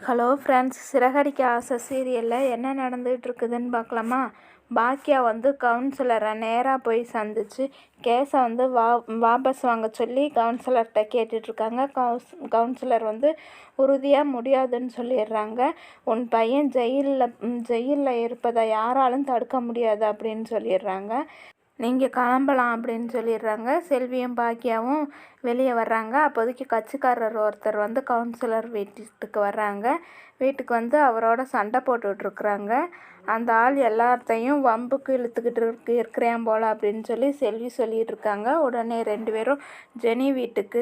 Hello friends Siragadikka ஆசை சீரியலில் என்ன நடந்துகிட்டு இருக்குதுன்னு பார்க்கலாமா? பாக்கியா வந்து கவுன்சிலரை நேராக போய் சந்தித்து கேஸை வந்து வா வாபஸ் வாங்க சொல்லி கவுன்சிலர்கிட்ட கேட்டுட்ருக்காங்க. கவுன்ஸ் கவுன்சிலர் வந்து உறுதியாக முடியாதுன்னு சொல்லிடுறாங்க. உன் பையன் ஜெயிலில் ஜெயிலில் இருப்பதை யாராலும் தடுக்க முடியாது அப்படின்னு சொல்லிடுறாங்க. நீங்கள் கிளம்பலாம் அப்படின்னு சொல்லிடுறாங்க. செல்வியும் பாக்கியாவும் வெளியே வர்றாங்க. அப்போதைக்கு கட்சிக்காரர் ஒருத்தர் வந்து கவுன்சிலர் வீட்டுக்கு வர்றாங்க. வீட்டுக்கு வந்து அவரோட சண்டை போட்டுட்ருக்குறாங்க அந்த ஆள் எல்லாத்தையும் வம்புக்கு இழுத்துக்கிட்டு இருக்கு இருக்கிறேன் போல் அப்படின்னு சொல்லி செல்வி சொல்லிகிட்டு இருக்காங்க. உடனே ரெண்டு பேரும் ஜெனி வீட்டுக்கு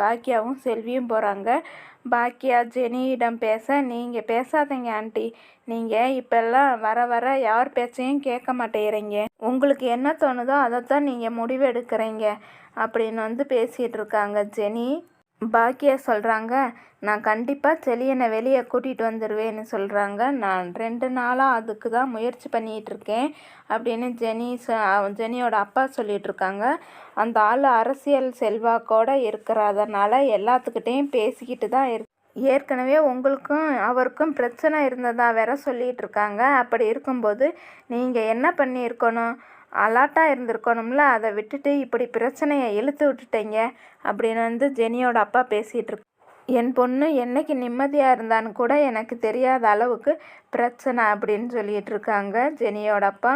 பாக்கியாவும் செல்வியும் போகிறாங்க பாக்கியா ஜெனியிடம் பேச நீங்கள் பேசாதீங்க ஆண்டி. நீங்கள் இப்போல்லாம் வர வர யார் பேச்சையும் கேட்க மாட்டேங்கிறீங்க. உங்களுக்கு என்ன தோணுதோ அதை தான் நீங்கள் முடிவு எடுக்கிறீங்க அப்படின்னு வந்து பேசிகிட்டு இருக்காங்க ஜெனி. பாக்கியா சொல்கிறாங்க நான் கண்டிப்பாக செலியனை வெளியே கூட்டிகிட்டு வந்துடுவேன்னு சொல்கிறாங்க நான் ரெண்டு நாளாக அதுக்கு தான் முயற்சி பண்ணிகிட்டு இருக்கேன் அப்படின்னு ஜெனி ஜெனியோட அப்பா சொல்லிகிட்ருக்காங்க அந்த ஆள் அரசியல் செல்வாக்கோடு இருக்கிறதுனால எல்லாத்துக்கிட்டேயும் பேசிக்கிட்டு தான் இரு ஏற்கனவே உங்களுக்கும் அவருக்கும் பிரச்சனை இருந்ததா வேற சொல்லிகிட்டு இருக்காங்க அப்படி இருக்கும்போது நீங்கள் என்ன பண்ணியிருக்கணும்? அலாட்டாக இருந்திருக்கணும்ல அதை விட்டுட்டு இப்படி பிரச்சனையை இழுத்து விட்டுட்டீங்க அப்படின்னு வந்து ஜெனியோட அப்பா பேசிகிட்டு இருக்கு என் பொண்ணு என்னைக்கு நிம்மதியாக இருந்தான்னு கூட எனக்கு தெரியாத அளவுக்கு பிரச்சனை அப்படின்னு சொல்லிகிட்டு இருக்காங்க ஜெனியோட அப்பா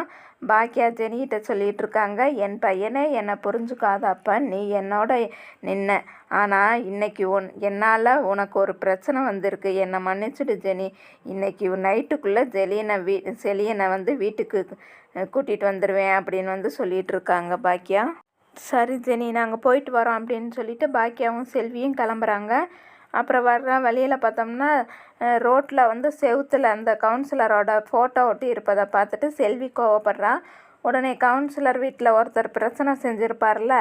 பாக்கியா ஜெனிகிட்ட சொல்லிகிட்டு இருக்காங்க என் பையனே என்னை புரிஞ்சுக்காதப்ப நீ என்னோட நின்ன. ஆனால் இன்னைக்கு உன் என்னால் உனக்கு ஒரு பிரச்சனை வந்திருக்கு. என்னை மன்னிச்சுடு ஜெனி. இன்னைக்கு நைட்டுக்குள்ளே ஜெலியனை வீ செலியனை வந்து வீட்டுக்கு கூட்டிகிட்டு வந்துடுவேன் அப்படின்னு வந்து சொல்லிகிட்டு இருக்காங்க பாக்கியா சரி ஜெனி நாங்கள் போயிட்டு வரோம் அப்படின்னு சொல்லிட்டு பாக்கியாவும் செல்வியும் கிளம்புறாங்க. அப்புறம் வர்ற வழியில் பார்த்தோம்னா ரோட்டில் வந்து செவுத்தில் அந்த கவுன்சிலரோட ஃபோட்டோ ஒட்டி இருப்பதை பார்த்துட்டு செல்வி கோவப்படுறான் உடனே கவுன்சிலர் வீட்டில் ஒருத்தர் பிரச்சனை செஞ்சுருப்பார்ல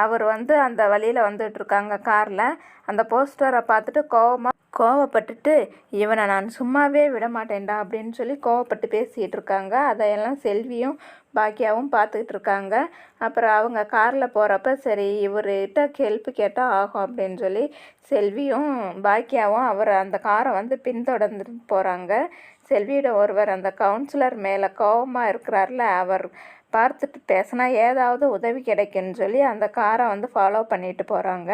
அவர் வந்து அந்த வழியில் வந்துட்டுருக்காங்க காரில். அந்த போஸ்டரை பார்த்துட்டு கோவமாக கோவப்பட்டுட்டு இவனை நான் சும்மாவே விட மாட்டேன்டா அப்படின்னு சொல்லி கோவப்பட்டு பேசிகிட்டு இருக்காங்க அதையெல்லாம் செல்வியும் பாக்கியாவும் பார்த்துக்கிட்டு இருக்காங்க அப்புறம் அவங்க காரில் போகிறப்ப சரி இவர்கிட்ட ஹெல்ப் கேட்டால் ஆகும் அப்படின்னு சொல்லி செல்வியும் பாக்கியாவும் அவர் அந்த காரை வந்து பின்தொடர்ந்து போகிறாங்க செல்வியோட ஒருவர் அந்த கவுன்சிலர் மேலே கோபமாக இருக்கிறார்ல அவர் பார்த்துட்டு பேசினா ஏதாவது உதவி கிடைக்குன்னு சொல்லி அந்த காரை வந்து ஃபாலோ பண்ணிட்டு போகிறாங்க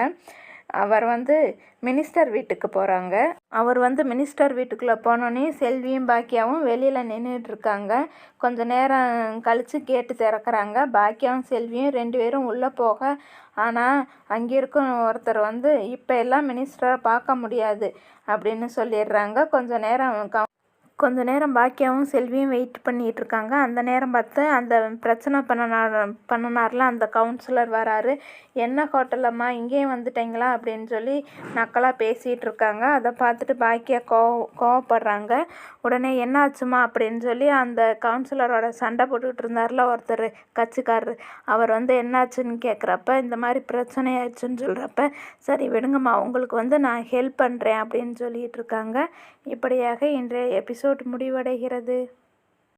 அவர் வந்து மினிஸ்டர் வீட்டுக்கு போகிறாங்க அவர் வந்து மினிஸ்டர் வீட்டுக்குள்ளே போனோன்னே செல்வியும் பாக்கியாவும் வெளியில் நின்றுட்டுருக்காங்க கொஞ்சம் நேரம் கழித்து கேட்டு திறக்கிறாங்க. பாக்கியாவும் செல்வியும் ரெண்டு பேரும் உள்ளே போக ஆனால் அங்கே இருக்கும் ஒருத்தர் வந்து இப்போ எல்லாம் மினிஸ்டரை பார்க்க முடியாது அப்படின்னு சொல்லிடுறாங்க. கொஞ்சம் நேரம் கொஞ்ச நேரம் பாக்கியாவும் செல்வியும் வெயிட் பண்ணிகிட்ருக்காங்க அந்த நேரம் பார்த்து அந்த பிரச்சனை பண்ணனார் பண்ணினார்ல அந்த கவுன்சிலர் வராரு. என்ன ஹோட்டலம்மா இங்கேயும் வந்துட்டீங்களா? அப்படின்னு சொல்லி நக்கலாக பேசிகிட்டு இருக்காங்க அதை பார்த்துட்டு பாக்கியா கோவ கோவப்படுறாங்க. உடனே என்ன ஆச்சுமா அப்படின்னு சொல்லி அந்த கவுன்சிலரோட சண்டை போட்டுக்கிட்டு இருந்தார்ல ஒருத்தர் கட்சிக்காரர். அவர் வந்து என்னாச்சுன்னு கேட்குறப்ப இந்த மாதிரி பிரச்சனை ஆயிடுச்சுன்னு சொல்கிறப்ப சரி விடுங்கம்மா உங்களுக்கு வந்து நான் ஹெல்ப் பண்ணுறேன் அப்படின்னு சொல்லிகிட்டு இருக்காங்க இப்படியாக இன்றைய எபிசோட் எபிசோட் முடிவடைகிறது.